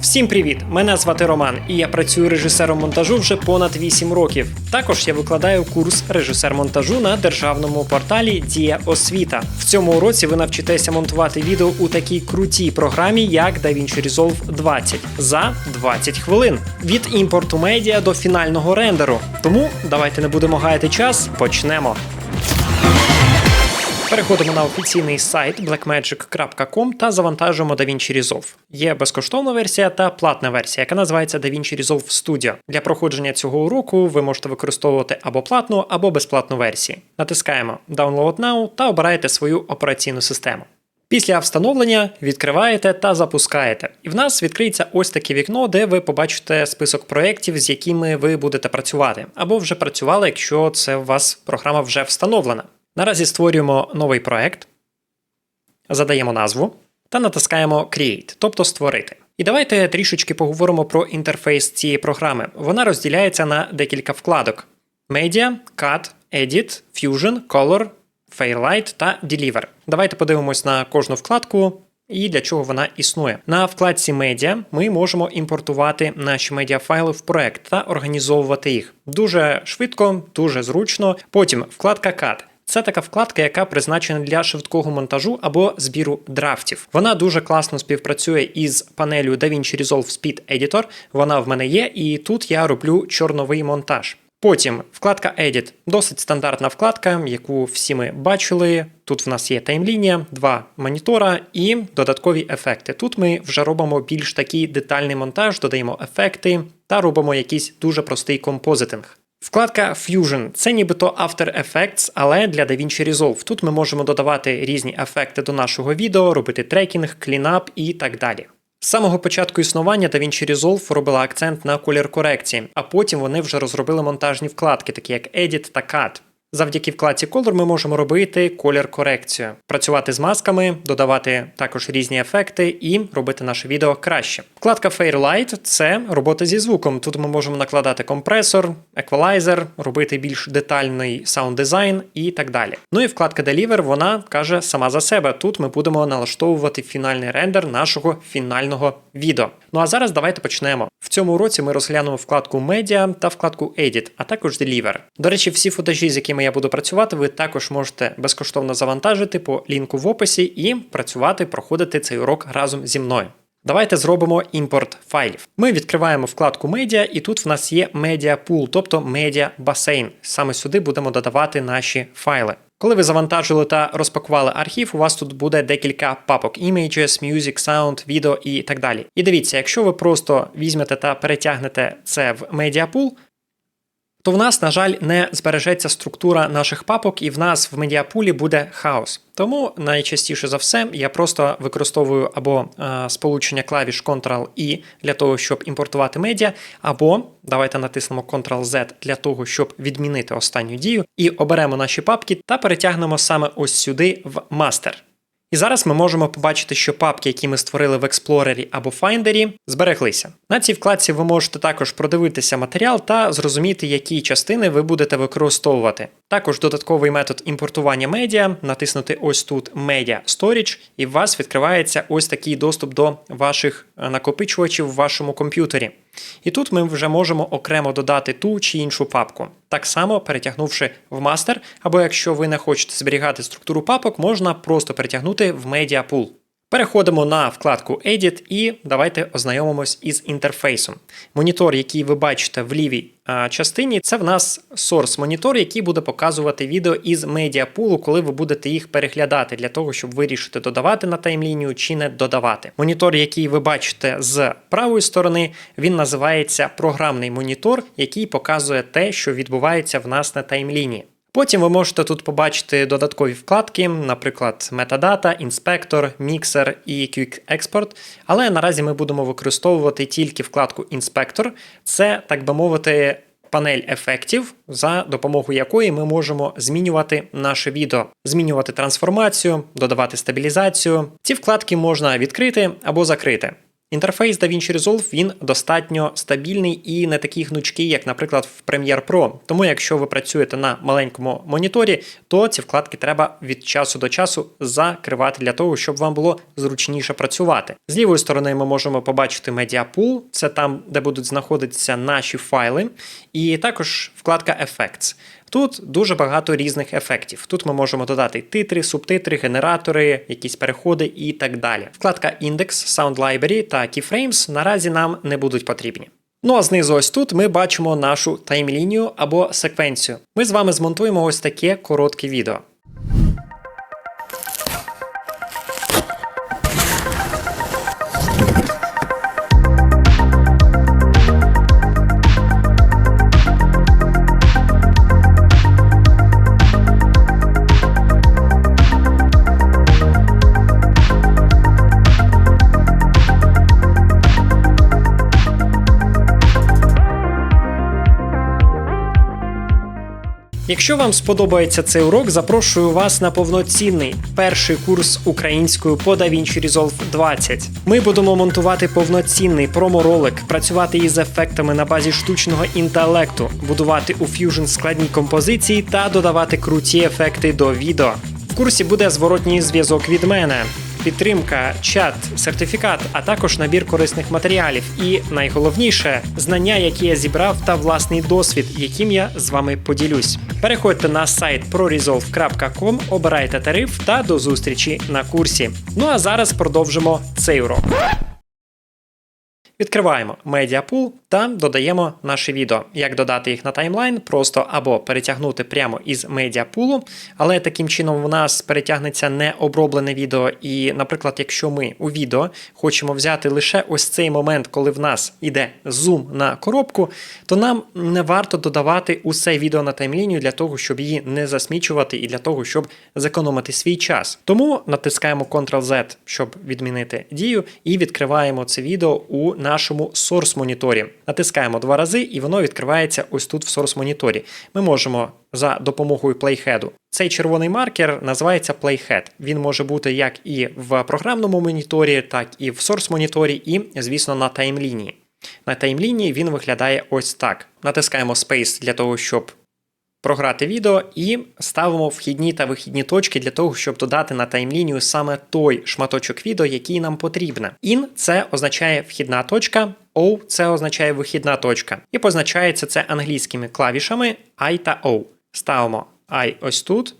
Всім привіт! Мене звати Роман, і я працюю режисером монтажу вже понад 8 років. Також я викладаю курс режисер монтажу на державному порталі Дія Освіта. В цьому уроці ви навчитеся монтувати відео у такій крутій програмі, як DaVinci Resolve 20 за 20 хвилин від імпорту медіа до фінального рендеру. Тому давайте не будемо гаяти час, почнемо. Переходимо на офіційний сайт blackmagic.com та завантажуємо DaVinci Resolve. Є безкоштовна версія та платна версія, яка називається DaVinci Resolve Studio. Для проходження цього уроку ви можете використовувати або платну, або безплатну версії. Натискаємо Download Now та обираєте свою операційну систему. Після встановлення відкриваєте та запускаєте. І в нас відкриється ось таке вікно, де ви побачите список проєктів, з якими ви будете працювати, або вже працювали, якщо це у вас програма вже встановлена. Наразі створюємо новий проект, задаємо назву та натискаємо Create, тобто створити. І давайте трішечки поговоримо про інтерфейс цієї програми. Вона розділяється на декілька вкладок: Media, Cut, Edit, Fusion, Color, Fairlight та Deliver. Давайте подивимось на кожну вкладку. І для чого вона існує. На вкладці медіа ми можемо імпортувати наші медіафайли в проект та організовувати їх дуже швидко, дуже зручно. Потім вкладка Cut. Це така вкладка, яка призначена для швидкого монтажу або збіру драфтів. Вона дуже класно співпрацює із панелью DaVinci Resolve Speed Editor. Вона в мене є, і тут я роблю чорновий монтаж. Потім вкладка Edit досить стандартна вкладка, яку всі ми бачили. Тут в нас є таймлінія, два монітора і додаткові ефекти. Тут ми вже робимо більш такий детальний монтаж, додаємо ефекти та робимо якийсь дуже простий композитинг. Вкладка Fusion це нібито After Effects, але для DaVinci Resolve. Тут ми можемо додавати різні ефекти до нашого відео, робити трекінг, клінап і так далі. З самого початку існування DaVinci Resolve робила акцент на колір корекції, а потім вони вже розробили монтажні вкладки, такі як Edit та Cut. Завдяки вкладці Color ми можемо робити колір корекцію, працювати з масками, додавати також різні ефекти і робити наше відео краще. Вкладка Fairlight – це робота зі звуком. Тут ми можемо накладати компресор, еквалайзер, робити більш детальний саунд дизайн і так далі. Ну і вкладка Deliver, вона каже сама за себе. Тут ми будемо налаштовувати фінальний рендер нашого фінального відео. Ну а зараз давайте почнемо. В цьому уроці ми розглянемо вкладку Media та вкладку Edit, а також Deliver. До речі, всі футажі, з якими я буду працювати, ви також можете безкоштовно завантажити по лінку в описі і працювати, проходити цей урок разом зі мною. Давайте зробимо імпорт файлів. Ми відкриваємо вкладку Media, і тут в нас є Media Pool, тобто Media Bassin. Саме сюди будемо додавати наші файли. Коли ви завантажили та розпакували архів, у вас тут буде декілька папок: Images, Music, Sound, Video і так далі. І дивіться, якщо ви просто візьмете та перетягнете це в Pool, то в нас, на жаль, не збережеться структура наших папок, і в нас в медіапулі буде хаос. Тому найчастіше за все я просто використовую або е, сполучення клавіш Ctrl-I для того, щоб імпортувати медіа, або давайте натиснемо Ctrl-Z для того, щоб відмінити останню дію, і оберемо наші папки та перетягнемо саме ось сюди в мастер. І зараз ми можемо побачити, що папки, які ми створили в Експлорері або Finder, збереглися. На цій вкладці ви можете також продивитися матеріал та зрозуміти, які частини ви будете використовувати. Також додатковий метод імпортування медіа, натиснути ось тут Media Storage, і у вас відкривається ось такий доступ до ваших накопичувачів в вашому комп'ютері. І тут ми вже можемо окремо додати ту чи іншу папку. Так само перетягнувши в мастер, або якщо ви не хочете зберігати структуру папок, можна просто перетягнути в Media Pool. Переходимо на вкладку Edit і давайте ознайомимось із інтерфейсом. Монітор, який ви бачите в лівій частині, це в нас source монітор, який буде показувати відео із медіапулу, коли ви будете їх переглядати, для того, щоб вирішити, додавати на таймлінію чи не додавати. Монітор, який ви бачите з правої сторони, він називається програмний монітор, який показує те, що відбувається в нас на таймлінії. Потім ви можете тут побачити додаткові вкладки, наприклад, метадата, інспектор, міксер і Quick Export. Але наразі ми будемо використовувати тільки вкладку інспектор. Це, так би мовити, панель ефектів, за допомогою якої ми можемо змінювати наше відео, змінювати трансформацію, додавати стабілізацію. Ці вкладки можна відкрити або закрити. Інтерфейс DaVinci Resolve він достатньо стабільний і не такий гнучкий, як, наприклад, в Premiere Pro. Тому, якщо ви працюєте на маленькому моніторі, то ці вкладки треба від часу до часу закривати для того, щоб вам було зручніше працювати. З лівої сторони ми можемо побачити Media це там, де будуть знаходитися наші файли, і також вкладка Effects. Тут дуже багато різних ефектів. Тут ми можемо додати титри, субтитри, генератори, якісь переходи і так далі. Вкладка Index, Sound Library та Keyframes наразі нам не будуть потрібні. Ну а знизу ось тут ми бачимо нашу таймлінію або секвенцію. Ми з вами змонтуємо ось таке коротке відео. Якщо вам сподобається цей урок, запрошую вас на повноцінний перший курс українською по DaVinci Resolve 20. Ми будемо монтувати повноцінний проморолик, працювати із ефектами на базі штучного інтелекту, будувати у Fusion складні композиції та додавати круті ефекти до відео. В курсі буде зворотній зв'язок від мене. Підтримка, чат, сертифікат, а також набір корисних матеріалів. І найголовніше знання, які я зібрав, та власний досвід, яким я з вами поділюсь. Переходьте на сайт proresolve.com, обирайте тариф та до зустрічі на курсі. Ну а зараз продовжимо цей урок. Відкриваємо Media та додаємо наше відео. Як додати їх на таймлайн, просто або перетягнути прямо із медіапулу, але таким чином в нас перетягнеться не оброблене відео. І, наприклад, якщо ми у відео хочемо взяти лише ось цей момент, коли в нас іде зум на коробку, то нам не варто додавати усе відео на таймлінію для того, щоб її не засмічувати, і для того, щоб зекономити свій час. Тому натискаємо Ctrl-Z, щоб відмінити дію, і відкриваємо це відео у нашому source моніторі. Натискаємо два рази, і воно відкривається ось тут в source моніторі. Ми можемо за допомогою Playhead. Цей червоний маркер називається Playhead. Він може бути як і в програмному моніторі, так і в source моніторі, і, звісно, на таймлінії. На таймлінії він виглядає ось так. Натискаємо Space для того, щоб програти відео, і ставимо вхідні та вихідні точки для того, щоб додати на таймлінію саме той шматочок відео, який нам потрібен. In – це означає вхідна точка, O – це означає вихідна точка. І позначається це англійськими клавішами I та O. Ставимо I ось тут.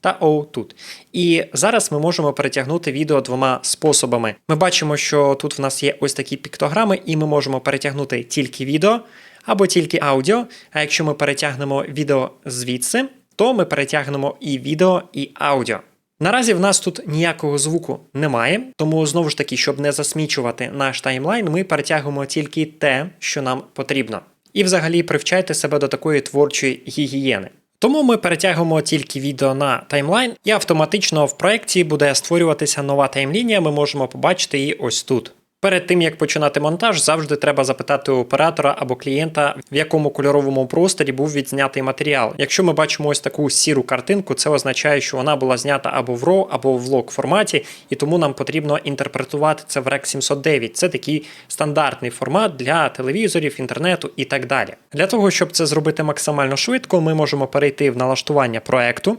Та O тут. І зараз ми можемо перетягнути відео двома способами. Ми бачимо, що тут в нас є ось такі піктограми, і ми можемо перетягнути тільки відео або тільки аудіо. А якщо ми перетягнемо відео звідси, то ми перетягнемо і відео, і аудіо. Наразі в нас тут ніякого звуку немає, тому знову ж таки, щоб не засмічувати наш таймлайн, ми перетягуємо тільки те, що нам потрібно. І взагалі привчайте себе до такої творчої гігієни. Тому ми перетягуємо тільки відео на таймлайн, і автоматично в проєкті буде створюватися нова таймлінія. Ми можемо побачити її ось тут. Перед тим як починати монтаж, завжди треба запитати у оператора або клієнта, в якому кольоровому просторі був відзнятий матеріал. Якщо ми бачимо ось таку сіру картинку, це означає, що вона була знята або в RAW, або в лог форматі, і тому нам потрібно інтерпретувати це в REC 709. Це такий стандартний формат для телевізорів, інтернету і так далі. Для того, щоб це зробити максимально швидко, ми можемо перейти в налаштування проекту,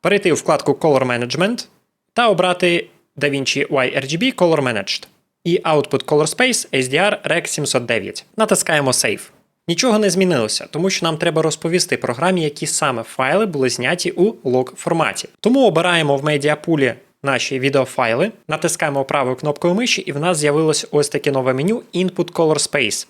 перейти у вкладку Color Management та обрати. DaVinci YRGB Color Managed і Output Color Space HDR Rec 709. Натискаємо Save. Нічого не змінилося, тому що нам треба розповісти програмі, які саме файли були зняті у лог форматі. Тому обираємо в медіапулі наші відеофайли, натискаємо правою кнопкою миші, і в нас з'явилось ось таке нове меню Input Color Space.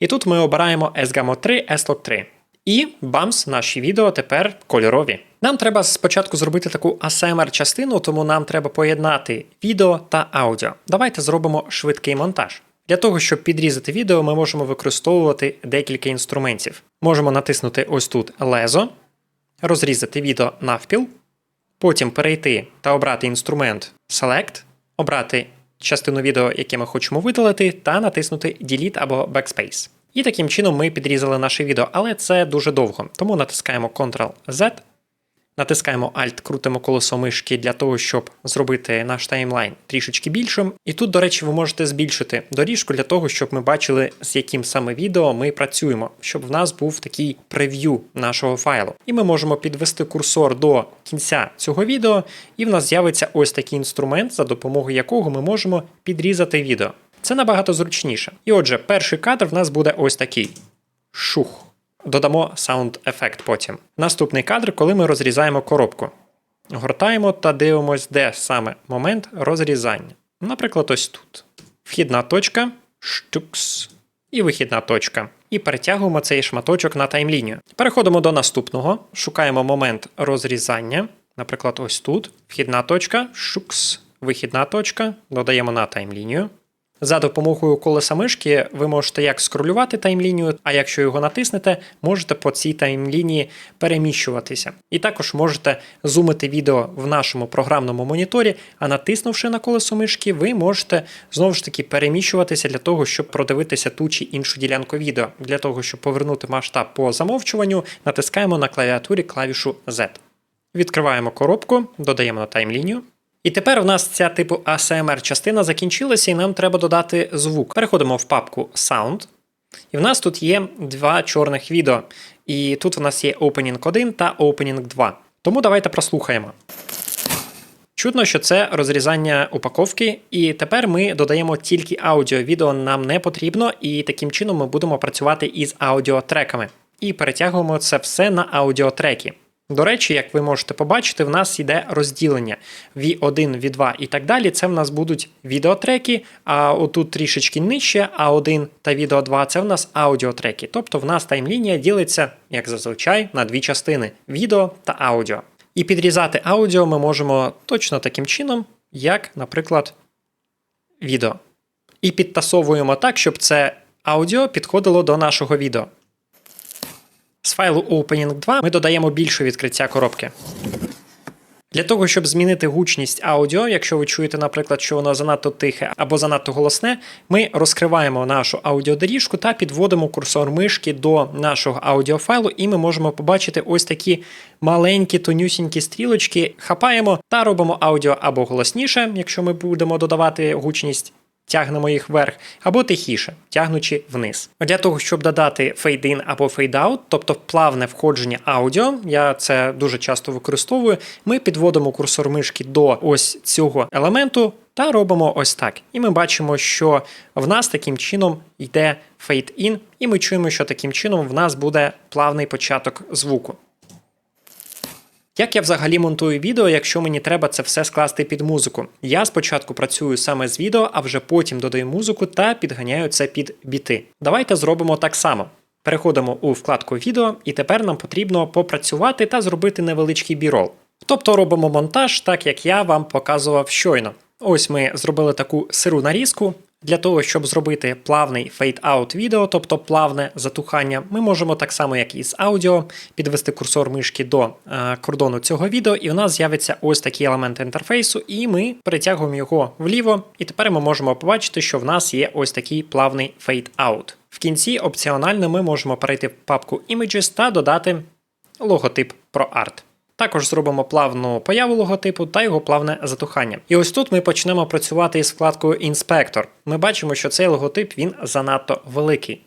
І тут ми обираємо SGAMO 3, SLOG 3. І бамс, наші відео тепер кольорові. Нам треба спочатку зробити таку asmr частину тому нам треба поєднати відео та аудіо. Давайте зробимо швидкий монтаж. Для того, щоб підрізати відео, ми можемо використовувати декілька інструментів. Можемо натиснути ось тут лезо, розрізати відео навпіл, потім перейти та обрати інструмент Select, обрати частину відео, яке ми хочемо видалити, та натиснути Delete або Backspace. І таким чином ми підрізали наше відео, але це дуже довго. Тому натискаємо Ctrl-Z, Натискаємо Alt, крутимо колесо мишки для того, щоб зробити наш таймлайн трішечки більшим. І тут, до речі, ви можете збільшити доріжку для того, щоб ми бачили, з яким саме відео ми працюємо, щоб в нас був такий прев'ю нашого файлу. І ми можемо підвести курсор до кінця цього відео, і в нас з'явиться ось такий інструмент, за допомогою якого ми можемо підрізати відео. Це набагато зручніше. І отже, перший кадр в нас буде ось такий. Шух. Додамо саунд-ефект потім. Наступний кадр, коли ми розрізаємо коробку. Гортаємо та дивимось, де саме момент розрізання. Наприклад, ось тут. Вхідна точка, штукс і вихідна точка. І перетягуємо цей шматочок на таймлінію. Переходимо до наступного, шукаємо момент розрізання. Наприклад, ось тут. Вхідна точка, шукс, вихідна точка, додаємо на таймлінію. За допомогою колеса мишки ви можете як скролювати таймлінію, а якщо його натиснете, можете по цій таймлінії переміщуватися. І також можете зумити відео в нашому програмному моніторі, а натиснувши на колесо мишки, ви можете знову ж таки переміщуватися для того, щоб продивитися ту чи іншу ділянку відео. Для того, щоб повернути масштаб по замовчуванню, натискаємо на клавіатурі клавішу Z. Відкриваємо коробку, додаємо на таймлінію. І тепер у нас ця типу ASMR частина закінчилася, і нам треба додати звук. Переходимо в папку Sound. І в нас тут є два чорних відео. І тут у нас є Opening 1 та Opening 2. Тому давайте прослухаємо. Чутно, що це розрізання упаковки, і тепер ми додаємо тільки аудіо. Відео нам не потрібно, і таким чином ми будемо працювати із аудіотреками. І перетягуємо це все на аудіотреки. До речі, як ви можете побачити, в нас йде розділення V1, V2 і так далі. Це в нас будуть відеотреки, а отут трішечки нижче, А1 та відео 2 це в нас аудіотреки. Тобто в нас таймлінія ділиться, як зазвичай, на дві частини відео та аудіо. І підрізати аудіо ми можемо точно таким чином, як, наприклад, відео. І підтасовуємо так, щоб це аудіо підходило до нашого відео. З файлу Opening 2 ми додаємо більше відкриття коробки. Для того, щоб змінити гучність аудіо, якщо ви чуєте, наприклад, що воно занадто тихе або занадто голосне, ми розкриваємо нашу аудіодоріжку та підводимо курсор мишки до нашого аудіофайлу, і ми можемо побачити ось такі маленькі тонюсінькі стрілочки, хапаємо та робимо аудіо або голосніше, якщо ми будемо додавати гучність. Тягнемо їх вверх, або тихіше, тягнучи вниз. Для того, щоб додати фейд-ін або фейд-аут, тобто плавне входження аудіо, я це дуже часто використовую. Ми підводимо курсор мишки до ось цього елементу та робимо ось так. І ми бачимо, що в нас таким чином йде фейд-ін, і ми чуємо, що таким чином в нас буде плавний початок звуку. Як я взагалі монтую відео, якщо мені треба це все скласти під музику? Я спочатку працюю саме з відео, а вже потім додаю музику та підганяю це під біти. Давайте зробимо так само. Переходимо у вкладку відео, і тепер нам потрібно попрацювати та зробити невеличкий бірол. Тобто робимо монтаж, так як я вам показував щойно. Ось ми зробили таку сиру нарізку. Для того, щоб зробити плавний фейд-аут відео, тобто плавне затухання, ми можемо так само, як і з аудіо, підвести курсор мишки до е, кордону цього відео, і у нас з'явиться ось такий елемент інтерфейсу, і ми перетягуємо його вліво. І тепер ми можемо побачити, що в нас є ось такий плавний фейд-аут. В кінці опціонально ми можемо перейти в папку Images та додати логотип ProArt. Також зробимо плавну появу логотипу та його плавне затухання. І ось тут ми почнемо працювати із вкладкою інспектор. Ми бачимо, що цей логотип він занадто великий.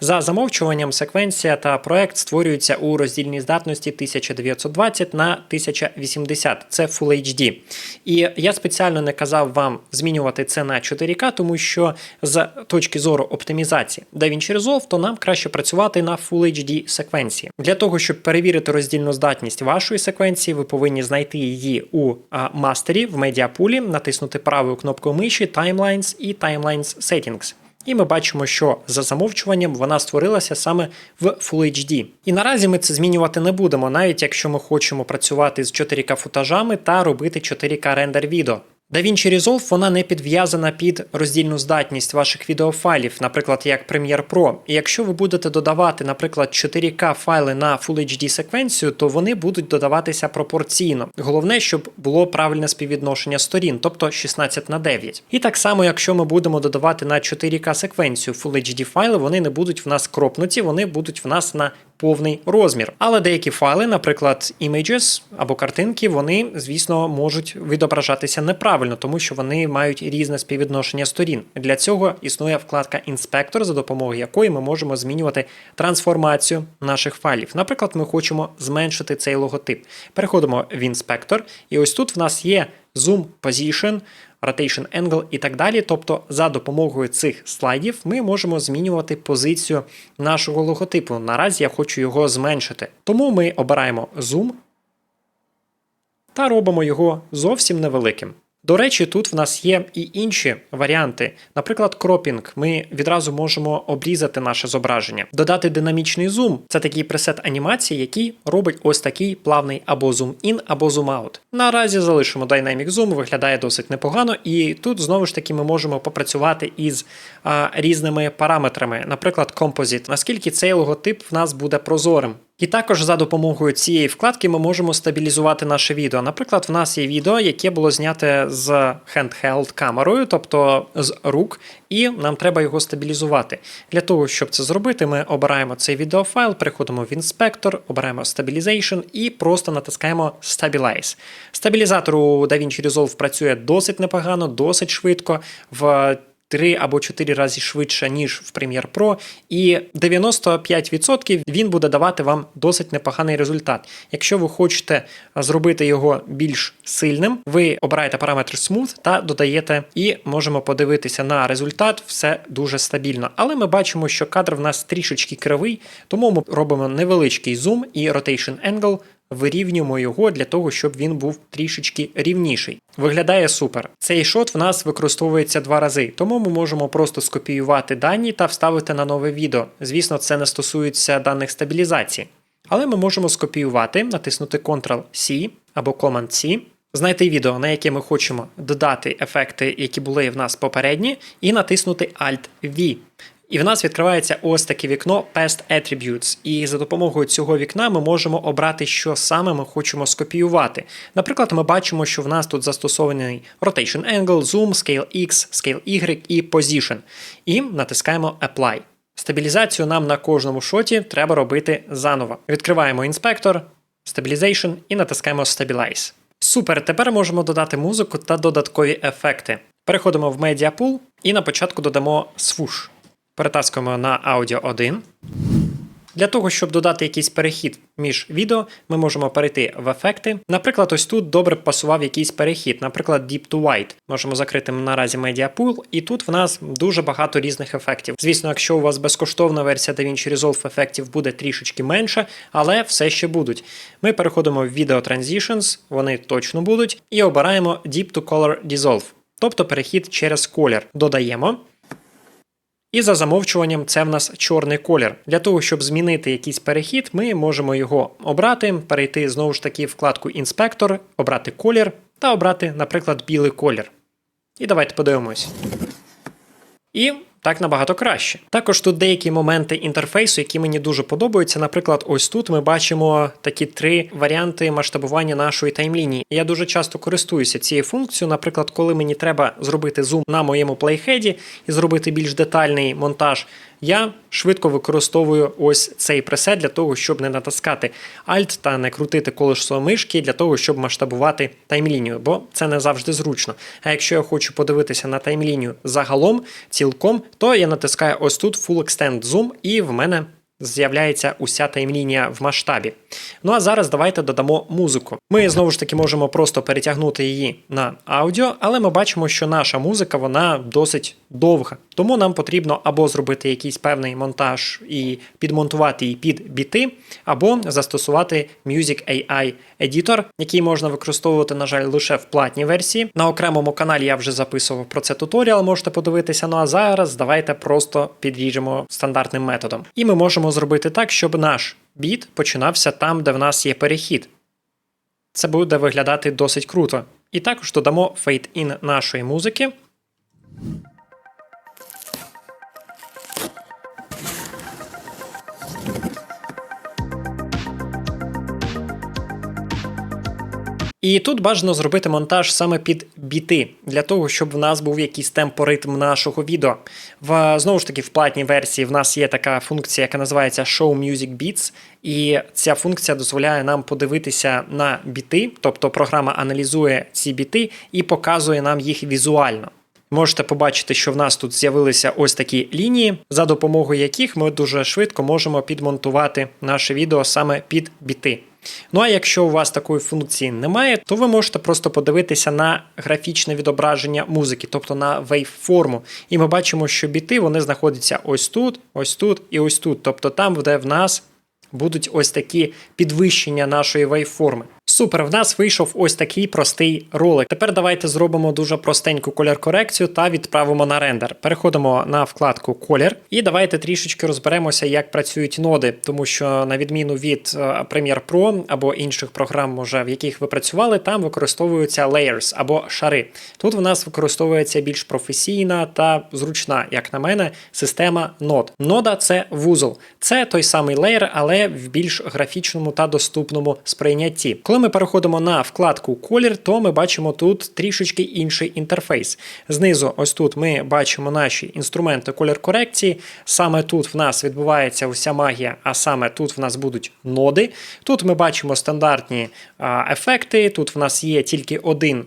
За замовчуванням, секвенція та проект створюються у роздільній здатності 1920 на 1080. Це Full HD. І я спеціально не казав вам змінювати це на 4К, тому що з точки зору оптимізації DaVinci Resolve, то нам краще працювати на Full HD секвенції. Для того, щоб перевірити роздільну здатність вашої секвенції, ви повинні знайти її у мастері в медіапулі, натиснути правою кнопкою миші Timelines і Timelines Settings. І ми бачимо, що за замовчуванням вона створилася саме в Full HD. І наразі ми це змінювати не будемо, навіть якщо ми хочемо працювати з 4К футажами та робити 4К рендер відео. DaVinci Resolve вона не підв'язана під роздільну здатність ваших відеофайлів, наприклад, як Premiere Pro. І якщо ви будете додавати, наприклад, 4К файли на Full HD секвенцію, то вони будуть додаватися пропорційно. Головне, щоб було правильне співвідношення сторін, тобто 16 на 9. І так само, якщо ми будемо додавати на 4К секвенцію Full HD файли, вони не будуть в нас кропнуті, вони будуть в нас на повний розмір. Але деякі файли, наприклад, images або картинки, вони, звісно, можуть відображатися неправильно, тому що вони мають різне співвідношення сторін. Для цього існує вкладка інспектор, за допомогою якої ми можемо змінювати трансформацію наших файлів. Наприклад, ми хочемо зменшити цей логотип. Переходимо в інспектор, і ось тут в нас є Zoom Position, Rotation Angle і так далі. Тобто, за допомогою цих слайдів ми можемо змінювати позицію нашого логотипу. Наразі я хочу його зменшити. Тому ми обираємо Zoom та робимо його зовсім невеликим. До речі, тут в нас є і інші варіанти. Наприклад, кропінг. Ми відразу можемо обрізати наше зображення. Додати динамічний зум це такий пресет анімації, який робить ось такий плавний або зум-ін, або зум-аут. Наразі залишимо Dynamic Zoom, виглядає досить непогано, і тут знову ж таки ми можемо попрацювати із а, різними параметрами, наприклад, Composite, наскільки цей логотип в нас буде прозорим. І також за допомогою цієї вкладки ми можемо стабілізувати наше відео. Наприклад, в нас є відео, яке було зняте з handheld камерою, тобто з рук, і нам треба його стабілізувати. Для того, щоб це зробити, ми обираємо цей відеофайл, переходимо в інспектор, обираємо Stabilization і просто натискаємо Stabilize. Стабілізатор у DaVinci Resolve працює досить непогано, досить швидко. в 3 або 4 рази швидше, ніж в Premiere Pro, і 95% він буде давати вам досить непоганий результат. Якщо ви хочете зробити його більш сильним, ви обираєте параметр Smooth та додаєте, і можемо подивитися на результат, все дуже стабільно. Але ми бачимо, що кадр в нас трішечки кривий, тому ми робимо невеличкий зум і Rotation Angle вирівнюємо його для того, щоб він був трішечки рівніший. Виглядає супер. Цей шот в нас використовується два рази, тому ми можемо просто скопіювати дані та вставити на нове відео. Звісно, це не стосується даних стабілізації. Але ми можемо скопіювати, натиснути Ctrl-C або Command-C, знайти відео, на яке ми хочемо додати ефекти, які були в нас попередні, і натиснути Alt-V. І в нас відкривається ось таке вікно Past Attributes. І за допомогою цього вікна ми можемо обрати, що саме ми хочемо скопіювати. Наприклад, ми бачимо, що в нас тут застосований Rotation Angle, Zoom, Scale X, Scale Y і Position. І натискаємо Apply. Стабілізацію нам на кожному шоті треба робити заново. Відкриваємо інспектор, Stabilization і натискаємо Stabilize. Супер, тепер можемо додати музику та додаткові ефекти. Переходимо в Media Pool і на початку додамо Swoosh. Перетаскуємо на аудіо 1. Для того, щоб додати якийсь перехід між відео, ми можемо перейти в ефекти. Наприклад, ось тут добре пасував якийсь перехід, наприклад, Deep to White. Можемо закрити наразі Media Pool, і тут в нас дуже багато різних ефектів. Звісно, якщо у вас безкоштовна версія DaVinci Resolve ефектів буде трішечки менше, але все ще будуть. Ми переходимо в Video Transitions, вони точно будуть, і обираємо Deep to Color Dissolve, тобто перехід через колір. Додаємо. І за замовчуванням це в нас чорний колір. Для того, щоб змінити якийсь перехід, ми можемо його обрати, перейти знову ж таки вкладку Інспектор, обрати колір та обрати, наприклад, білий колір. І давайте подивимось. І так набагато краще. Також тут деякі моменти інтерфейсу, які мені дуже подобаються. Наприклад, ось тут ми бачимо такі три варіанти масштабування нашої таймлінії. Я дуже часто користуюся цією функцією. Наприклад, коли мені треба зробити зум на моєму плейхеді і зробити більш детальний монтаж. Я швидко використовую ось цей пресет для того, щоб не натискати Alt та не крутити колесо мишки для того, щоб масштабувати таймлінію, бо це не завжди зручно. А якщо я хочу подивитися на таймлінію загалом, цілком, то я натискаю ось тут Full Extend Zoom, і в мене з'являється уся таймлінія в масштабі. Ну а зараз давайте додамо музику. Ми знову ж таки можемо просто перетягнути її на аудіо, але ми бачимо, що наша музика вона досить довга. Тому нам потрібно або зробити якийсь певний монтаж і підмонтувати її під біти, або застосувати Music AI Editor, який можна використовувати, на жаль, лише в платній версії. На окремому каналі я вже записував про це туторіал, можете подивитися. Ну а зараз давайте просто підріжемо стандартним методом. І ми можемо зробити так, щоб наш біт починався там, де в нас є перехід. Це буде виглядати досить круто. І також додамо фейт-ін нашої музики. І тут бажано зробити монтаж саме під біти, для того, щоб в нас був якийсь темпоритм нашого відео. В знову ж таки, в платній версії в нас є така функція, яка називається Show Music Beats, і ця функція дозволяє нам подивитися на біти, тобто програма аналізує ці біти і показує нам їх візуально. Можете побачити, що в нас тут з'явилися ось такі лінії, за допомогою яких ми дуже швидко можемо підмонтувати наше відео саме під біти. Ну а якщо у вас такої функції немає, то ви можете просто подивитися на графічне відображення музики, тобто на waveформу. І ми бачимо, що біти вони знаходяться ось тут, ось тут і ось тут. Тобто там, де в нас будуть ось такі підвищення нашої вейформи. Супер, в нас вийшов ось такий простий ролик. Тепер давайте зробимо дуже простеньку колір корекцію та відправимо на рендер. Переходимо на вкладку Колір і давайте трішечки розберемося, як працюють ноди, тому що на відміну від е, Premiere Pro або інших програм, може, в яких ви працювали, там використовуються layers або шари. Тут в нас використовується більш професійна та зручна, як на мене, система нод. Нода це вузол, це той самий леєр, але в більш графічному та доступному сприйнятті. Коли ми переходимо на вкладку колір, то ми бачимо тут трішечки інший інтерфейс. Знизу, ось тут ми бачимо наші інструменти колір корекції. Саме тут в нас відбувається вся магія, а саме тут в нас будуть ноди. Тут ми бачимо стандартні ефекти. Тут в нас є тільки один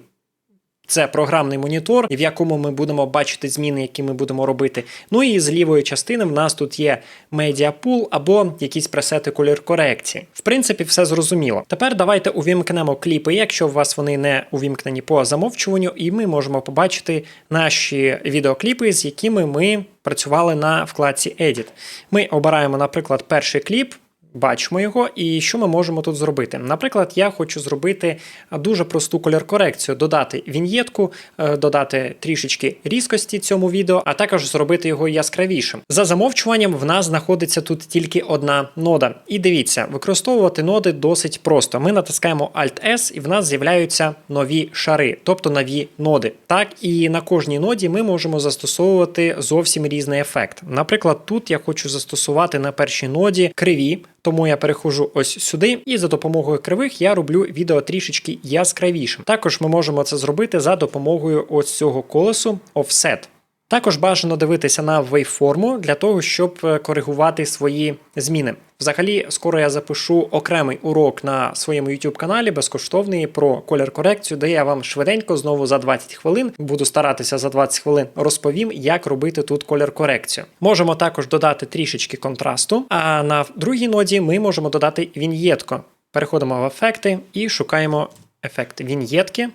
це програмний монітор, в якому ми будемо бачити зміни, які ми будемо робити. Ну і з лівої частини в нас тут є Pool або якісь пресети колір корекції. В принципі, все зрозуміло. Тепер давайте увімкнемо кліпи, якщо у вас вони не увімкнені по замовчуванню, і ми можемо побачити наші відеокліпи, з якими ми працювали на вкладці Edit. Ми обираємо, наприклад, перший кліп. Бачимо його, і що ми можемо тут зробити? Наприклад, я хочу зробити дуже просту колір-корекцію, додати віньєтку, е, додати трішечки різкості цьому відео, а також зробити його яскравішим. За замовчуванням, в нас знаходиться тут тільки одна нода. І дивіться, використовувати ноди досить просто. Ми натискаємо Alt-S, і в нас з'являються нові шари, тобто нові ноди. Так, і на кожній ноді ми можемо застосовувати зовсім різний ефект. Наприклад, тут я хочу застосувати на першій ноді криві. Тому я перехожу ось сюди, і за допомогою кривих я роблю відео трішечки яскравішим. Також ми можемо це зробити за допомогою ось цього колесу Offset. Також бажано дивитися на waveформу для того, щоб е, коригувати свої зміни. Взагалі, скоро я запишу окремий урок на своєму YouTube каналі безкоштовний про колір корекцію, де я вам швиденько знову за 20 хвилин буду старатися за 20 хвилин розповім, як робити тут колір корекцію. Можемо також додати трішечки контрасту. А на другій ноді ми можемо додати віньєтку. Переходимо в ефекти і шукаємо ефект віньєтки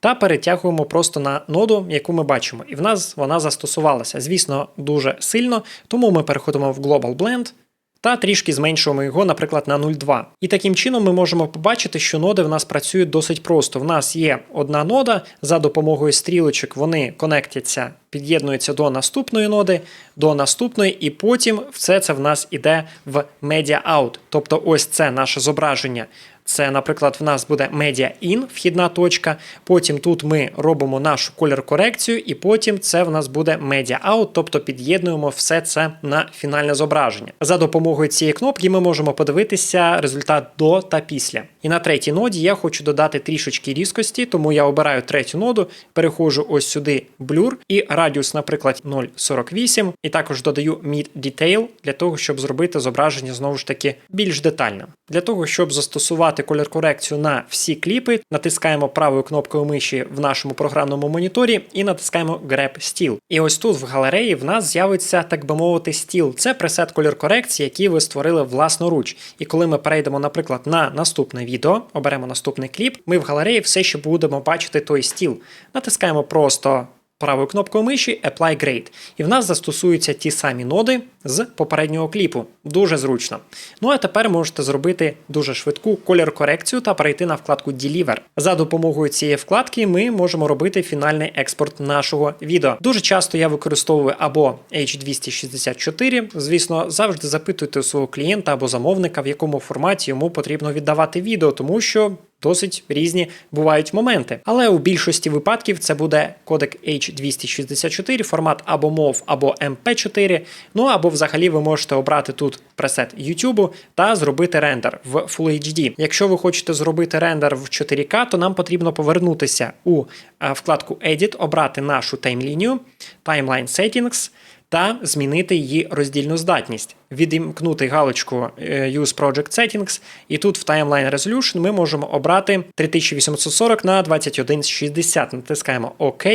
та перетягуємо просто на ноду, яку ми бачимо. І в нас вона застосувалася. Звісно, дуже сильно, тому ми переходимо в Global Blend. Та трішки зменшуємо його, наприклад, на 0,2. І таким чином ми можемо побачити, що ноди в нас працюють досить просто. В нас є одна нода, за допомогою стрілочок вони конектяться, під'єднуються до наступної ноди, до наступної, і потім все це в нас іде в Media Out. Тобто ось це наше зображення це, наприклад, в нас буде Media In, вхідна точка. Потім тут ми робимо нашу колір корекцію, і потім це в нас буде Media Out, тобто під'єднуємо все це на фінальне зображення. За допомогою цієї кнопки ми можемо подивитися результат до та після. І на третій ноді я хочу додати трішечки різкості, тому я обираю третю ноду, переходжу ось сюди Blur і радіус, наприклад, 0,48. І також додаю Mid Detail для того, щоб зробити зображення знову ж таки більш детальним. Для того, щоб застосувати колір корекцію на всі кліпи, натискаємо правою кнопкою миші в нашому програмному моніторі і натискаємо Grab Steel. І ось тут в галереї в нас з'явиться, так би мовити, стіл. Це пресет колір корекції, який ви створили власноруч. І коли ми перейдемо, наприклад, на наступне відео, оберемо наступний кліп, ми в галереї все ще будемо бачити той стіл. Натискаємо просто правою кнопкою миші Apply Grade. І в нас застосуються ті самі ноди з попереднього кліпу. Дуже зручно. Ну а тепер можете зробити дуже швидку колір корекцію та перейти на вкладку Deliver. За допомогою цієї вкладки ми можемо робити фінальний експорт нашого відео. Дуже часто я використовую або H264. Звісно, завжди запитуйте у свого клієнта або замовника, в якому форматі йому потрібно віддавати відео, тому що Досить різні бувають моменти. Але у більшості випадків це буде кодек H264, формат або MOV, або MP4. Ну або взагалі ви можете обрати тут пресет YouTube та зробити рендер в Full HD. Якщо ви хочете зробити рендер в 4К, то нам потрібно повернутися у е, вкладку Edit, обрати нашу таймлінію, Timeline Settings та змінити її роздільну здатність, відімкнути галочку е, Use Project Settings, і тут в Timeline Resolution ми можемо обрати 3840 на 2160. Натискаємо ОК,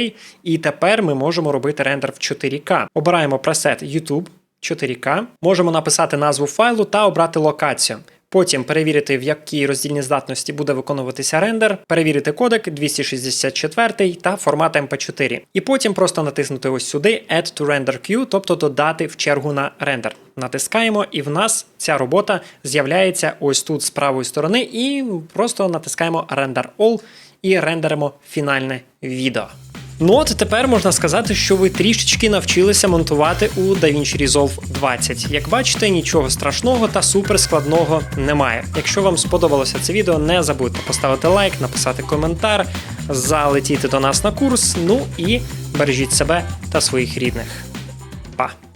і тепер ми можемо робити рендер в 4К. Обираємо пресет YouTube 4К, можемо написати назву файлу та обрати локацію. Потім перевірити, в якій роздільній здатності буде виконуватися рендер, перевірити кодек 264 та формат MP4. І потім просто натиснути ось сюди Add to Render Queue, тобто додати в чергу на рендер. Натискаємо, і в нас ця робота з'являється ось тут з правої сторони, і просто натискаємо Render All і рендеримо фінальне відео. Ну от тепер можна сказати, що ви трішечки навчилися монтувати у DaVinci Resolve 20. Як бачите, нічого страшного та суперскладного немає. Якщо вам сподобалося це відео, не забудьте поставити лайк, написати коментар, залетіти до нас на курс. Ну і бережіть себе та своїх рідних. Па!